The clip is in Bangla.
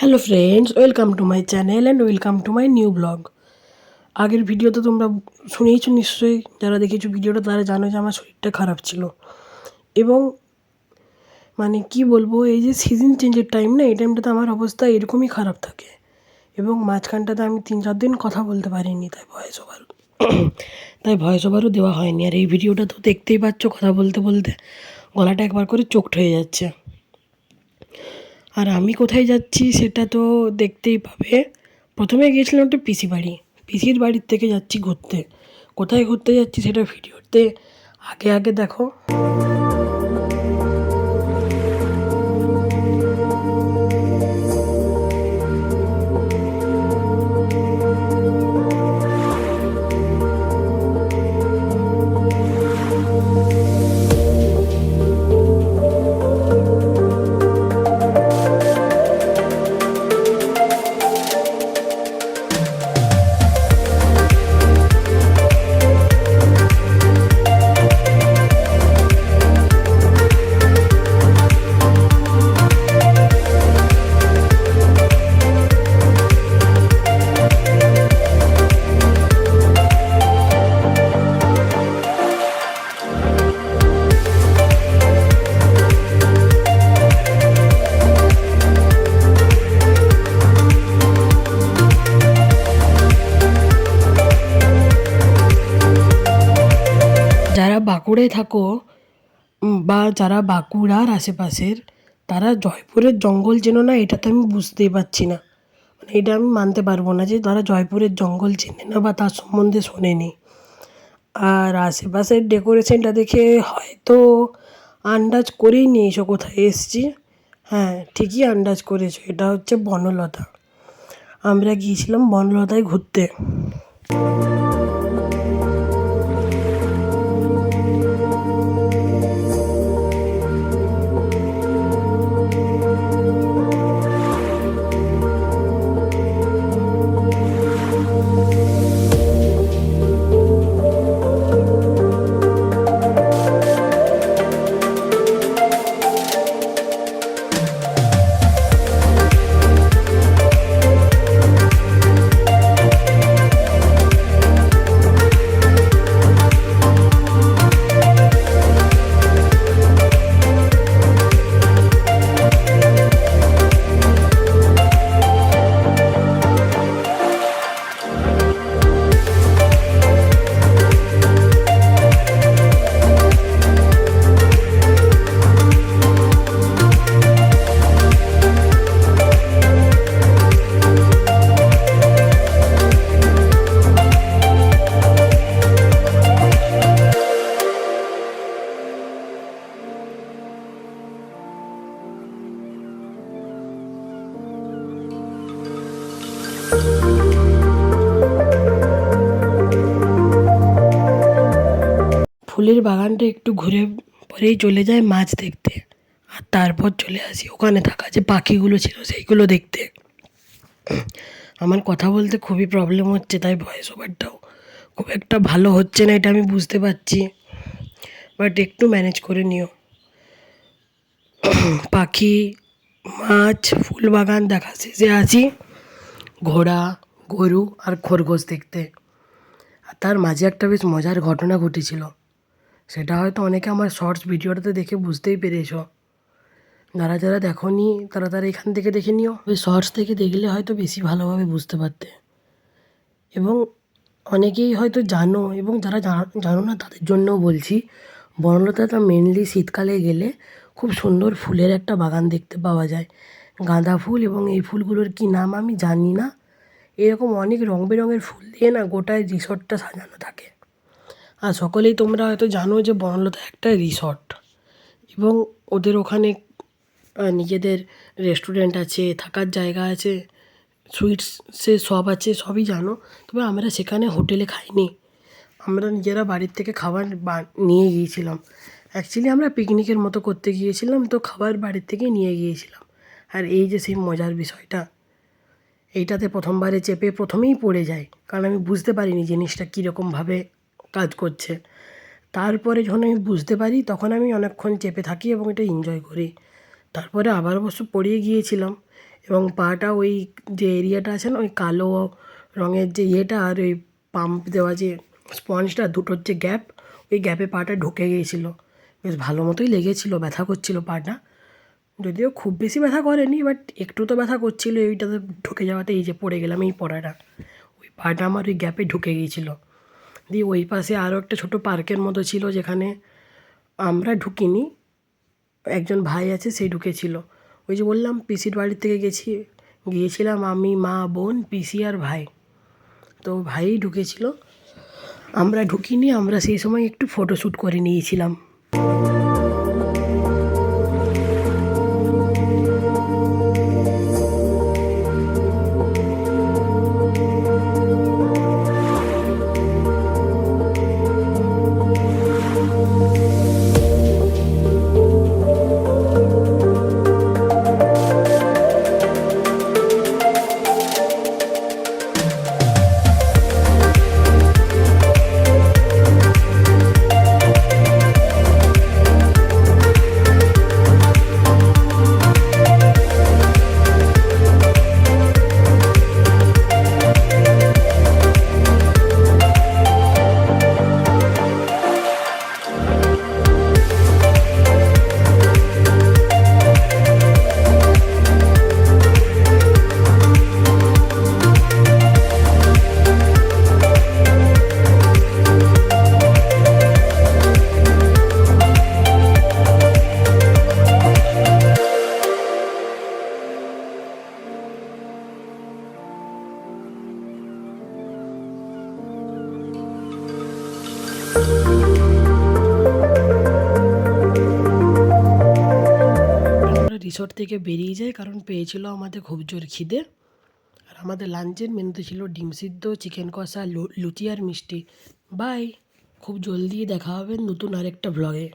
Hello friends welcome to my channel and welcome to my new blog আগের ভিডিওতে তোমরা শুনেইছো নিশ্চয়ই, যারা দেখেছ ভিডিওটা তারা জানো যে আমার শরীরটা খারাপ ছিল। এবং মানে কি বলব, এই যে সিজন চেঞ্জের টাইম না, এই টাইমটাতে আমার অবস্থা এরকমই খারাপ থাকে। এবং মাঝখানটাতে আমি তিন চার দিন কথা বলতে পারিনি, তাই ভয়েস ওভার তাই ভয়েস ওভারও দেওয়া হয়নি। আর এই ভিডিওটা তো দেখতেই পাচ্ছ কথা বলতে বলতে গলাটা একবার করে চোখট হয়ে যাচ্ছে। আর আমি কোথায় যাচ্ছি সেটা তো দেখতেই পাবে। প্রথমে গিয়েছিলাম একটা পিসি বাড়ি। পিসির বাড়ির থেকে যাচ্ছি ঘুরতে। কোথায় ঘুরতে যাচ্ছি সেটা ভিডিওতে আগে আগে দেখো। বাঁকুড়ায় থাকো বা যারা বাঁকুড়ার আশেপাশের, তারা জয়পুরের জঙ্গল চেনো না এটা তো আমি বুঝতেই পারছি না। মানে এটা আমি মানতে পারব না যে তারা জয়পুরের জঙ্গল চেনে না বা তার সম্বন্ধে শোনেনি। আর আশেপাশের ডেকোরেশনটা দেখে হয়তো আন্দাজ করেই নিয়েছো কোথায় এসছি। হ্যাঁ ঠিকই আন্দাজ করেছ, এটা হচ্ছে বনলতা। আমরা গিয়েছিলাম বনলতায় ঘুরতে। ফুলের বাগানটা একটু ঘুরে পরেই চলে যায় মাছ দেখতে। আর তারপর চলে আসি ওখানে থাকা যে পাখিগুলো ছিল সেইগুলো দেখতে। আমার কথা বলতে খুবই প্রবলেম হচ্ছে, তাই ভয়েস ওভারটাও খুব একটা ভালো হচ্ছে না, এটা আমি বুঝতে পারছি। বাট একটু ম্যানেজ করে নিও। পাখি, মাছ, ফুল বাগান দেখা শেষে আছি ঘোড়া, গরু আর খরগোশ দেখতে। আর তার মাঝে একটা বেশ মজার ঘটনা ঘটেছিল। সেটা হয়তো অনেকে আমার শর্টস ভিডিওটাতে দেখে বুঝতেই পেরেছ। যারা যারা দেখোনি, তারা তারা এখান থেকে দেখে নিও। ওই শর্টস থেকে দেখলে হয়তো বেশি ভালোভাবে বুঝতে পারতে। এবং অনেকেই হয়তো জানো, এবং যারা জানো- না, তাদের জন্যও বলছি বনলতাটা মেনলি শীতকালে গেলে খুব সুন্দর ফুলের একটা বাগান দেখতে পাওয়া যায়। গাঁদা ফুল এবং এই ফুলগুলোর কী নাম আমি জানি না। এরকম অনেক রং বেরঙের ফুল দিয়ে না গোটায় রিসর্টটা সাজানো থাকে। আর সকলেই তোমরা হয়তো জানো যে বনলতা একটা রিসর্ট এবং ওদের ওখানে নিজেদের রেস্টুরেন্ট আছে, থাকার জায়গা আছে সুইটস সব আছে, সবই জানো। তবে আমরা সেখানে হোটেলে খাইনি। আমরা নিজেরা বাড়ির থেকে খাবার নিয়ে গিয়েছিলাম। অ্যাকচুয়ালি আমরা পিকনিকের মতো করতে গিয়েছিলাম, তো খাবার বাড়ির থেকে নিয়ে গিয়েছিলাম। আর এই যে সেই মজার বিষয়টা, এইটাতে প্রথমবারে চেপে প্রথমেই পড়ে যায়। কারণ আমি বুঝতে পারিনি জিনিসটা কীরকমভাবে কাজ করছে। তারপরে যখন আমি বুঝতে পারি, তখন আমি অনেকক্ষণ চেপে থাকি এবং এটা এনজয় করি। তারপরে আবার অবশ্য পড়িয়ে গিয়েছিলাম এবং পাটা ওই যে এরিয়াটা আছে না, ওই কালো রঙের যে ইয়েটা আর ওই পাম্প দেওয়া যে স্পঞ্জটা দুটোর যে গ্যাপ ওই গ্যাপে পাটা ঢুকে গিয়েছিল। বেশ ভালো মতোই লেগেছিলো, ব্যথা করছিল পাটা। যদিও খুব বেশি ব্যথা করেনি বাট একটু তো ব্যথা করছিল, এইটাতে ঢুকে যাওয়াতে এই যে পড়ে গেলাম এই পড়াটা। ওই পাটা আমার ওই গ্যাপে ঢুকে গিয়েছিল। দিয়ে ওই পাশে আরও একটা ছোট পার্কের মতো ছিল যেখানে আমরা ঢুকিনি। একজন ভাই আছে সেই ঢুকেছিল। ওই যে বললাম, পিসির বাড়ির থেকে গেছি, গিয়েছিলাম আমি, মা, বোন, পিসি আর ভাই। তো ভাই ঢুকেছিল। আমরা ঢুকিনি, আমরা সেই সময় একটু ফটোশ্যুট করে নিয়েছিলাম। রিসোর্ট থেকে বেরিয়ে যায়, কারণ পেয়েছিল আমাদের খুব জোর খিদে। আর আমাদের লাঞ্চের মেনুতে ছিল ডিম সিদ্ধ চিকেন কষা লুচি আর মিষ্টি। বাই খুব জলদি দেখা হবে নতুন আরেকটা ব্লগে